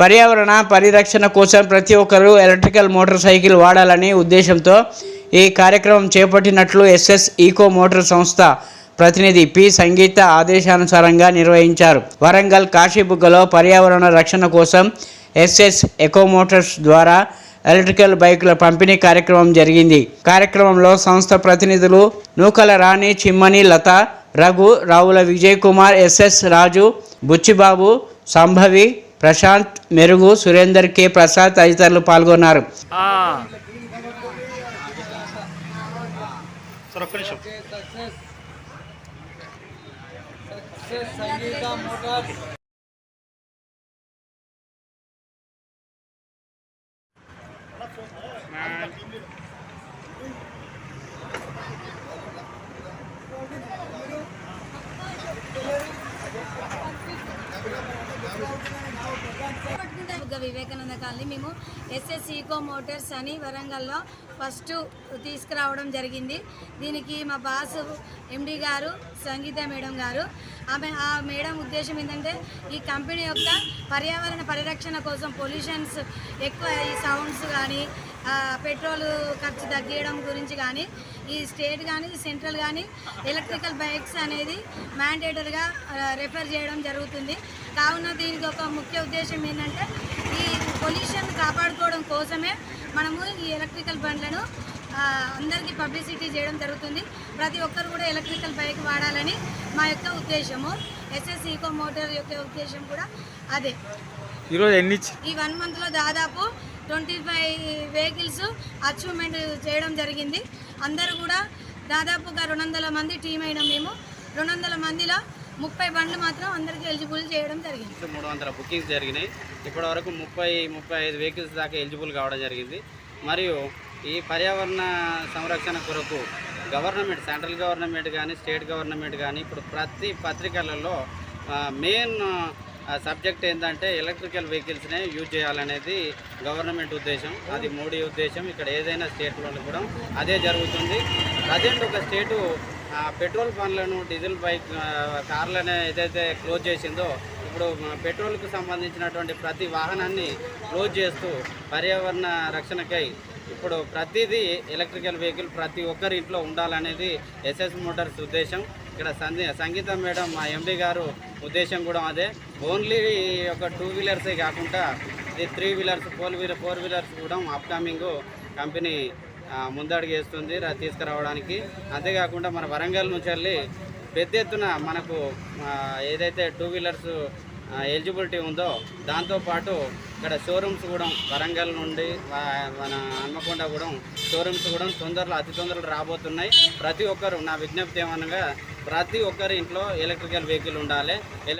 పర్యావరణ పరిరక్షణ కోసం ప్రతి ఒక్కరూ ఎలక్ట్రికల్ మోటార్ సైకిల్ వాడాలని ఉద్దేశంతో ఈ కార్యక్రమం చేపట్టినట్లు ఎస్ఎస్ ఈకో మోటార్ సంస్థ ప్రతినిధి పి సంగీత ఆదేశానుసారంగా నిర్వహించారు. వరంగల్ కాశీబుగ్గలో పర్యావరణ రక్షణ కోసం ఎస్ఎస్ ఎకో మోటార్స్ ద్వారా ఎలక్ట్రికల్ బైకుల పంపిణీ కార్యక్రమం జరిగింది. కార్యక్రమంలో సంస్థ ప్రతినిధులు Nookala Rani Chimmani Latha Raghu Ravula Vijay Kumar S S Raju Buchibabu Sambhavi Prashanth Merugu Surender K. Prasad తదితరులు పాల్గొన్నారు. ఆ. వివేకానంద కాలనీ. మేము ఎస్ఎస్ ఈకో మోటార్స్ అని వరంగల్లో ఫస్ట్ తీసుకురావడం జరిగింది. దీనికి మా బాస్ ఎండి గారు సంగీత మేడం గారు. ఆమె ఆ మేడం ఉద్దేశం ఏంటంటే ఈ కంపెనీ యొక్క పర్యావరణ పరిరక్షణ కోసం పొల్యూషన్స్ ఎక్కువ ఈ సౌండ్స్ కానీ పెట్రోల్ ఖర్చు తగ్గియడం గురించి కానీ ఈ స్టేట్ కానీ సెంట్రల్ కానీ ఎలక్ట్రికల్ బైక్స్ అనేది మ్యాండేటరీగా రెఫర్ చేయడం జరుగుతుంది. కావున దీనికి ఒక ముఖ్య ఉద్దేశం ఏంటంటే పొల్యూషన్ కాపాడుకోవడం కోసమే మనము ఈ ఎలక్ట్రికల్ బండ్లను అందరికీ పబ్లిసిటీ చేయడం జరుగుతుంది. ప్రతి ఒక్కరు కూడా ఎలక్ట్రికల్ బైక్ వాడాలని మా యొక్క ఉద్దేశము. ఎస్ఎస్ ఈకో మోటార్ యొక్క ఉద్దేశం కూడా అదే. ఈరోజు ఎన్ని ఈ వన్ మంత్లో దాదాపు ట్వంటీ ఫైవ్ వెహికల్స్ అచీవ్మెంట్ చేయడం జరిగింది. అందరూ కూడా దాదాపుగా రెండు వందల మంది టీం అయినాం మేము. రెండు వందల మందిలో ముప్పై బండ్లు మాత్రం అందరికీ ఎలిజిబుల్ చేయడం జరిగింది. మూడు వందల బుకింగ్స్ జరిగినాయి. ఇప్పటి వరకు ముప్పై ముప్పై ఐదు వెహికల్స్ దాకా ఎలిజిబుల్ కావడం జరిగింది. మరియు ఈ పర్యావరణ సంరక్షణ కొరకు గవర్నమెంట్ సెంట్రల్ గవర్నమెంట్ కానీ స్టేట్ గవర్నమెంట్ కానీ ఇప్పుడు ప్రతి పత్రికలలో మెయిన్ సబ్జెక్ట్ ఏంటంటే ఎలక్ట్రికల్ వెహికల్స్నే యూజ్ చేయాలనేది గవర్నమెంట్ ఉద్దేశం. అది మోడీ ఉద్దేశం. ఇక్కడ ఏదైనా స్టేట్లో కూడా అదే జరుగుతుంది. ప్రజెంట్ ఒక స్టేటు పెట్రోల్ బండ్లను డీజిల్ బైక్ కార్లను ఏదైతే క్లోజ్ చేసిందో ఇప్పుడు పెట్రోల్కు సంబంధించినటువంటి ప్రతి వాహనాన్ని క్లోజ్ చేస్తూ పర్యావరణ రక్షణకై ఇప్పుడు ప్రతిదీ ఎలక్ట్రికల్ వెహికల్ ప్రతి ఒక్కరి ఇంట్లో ఉండాలనేది ఎస్ఎస్ మోటార్స్ ఉద్దేశం. ఇక్కడ సంధి సంగీత మేడం మా ఎంపీ గారు ఉద్దేశం కూడా అదే. ఓన్లీ ఒక టూ వీలర్సే కాకుండా ఇది three wheelers four wheeler four wheelers కూడా అప్కమింగ్ కంపెనీ ముందడుగు వేస్తుంది తీసుకురావడానికి. అంతేకాకుండా మన వరంగల్ నుంచి వెళ్ళి పెద్ద ఎత్తున మనకు ఏదైతే టూ వీలర్స్ ఎలిజిబిలిటీ ఉందో దాంతోపాటు ఇక్కడ షోరూమ్స్ కూడా వరంగల్ నుండి మన హన్మకొండ కూడా షోరూమ్స్ కూడా తొందరలో అతి తొందరలో రాబోతున్నాయి. ప్రతి ఒక్కరు నా విజ్ఞప్తి ఏమనగా ప్రతి ఒక్కరి ఇంట్లో ఎలక్ట్రికల్ వెహికల్ ఉండాలి. ఎల-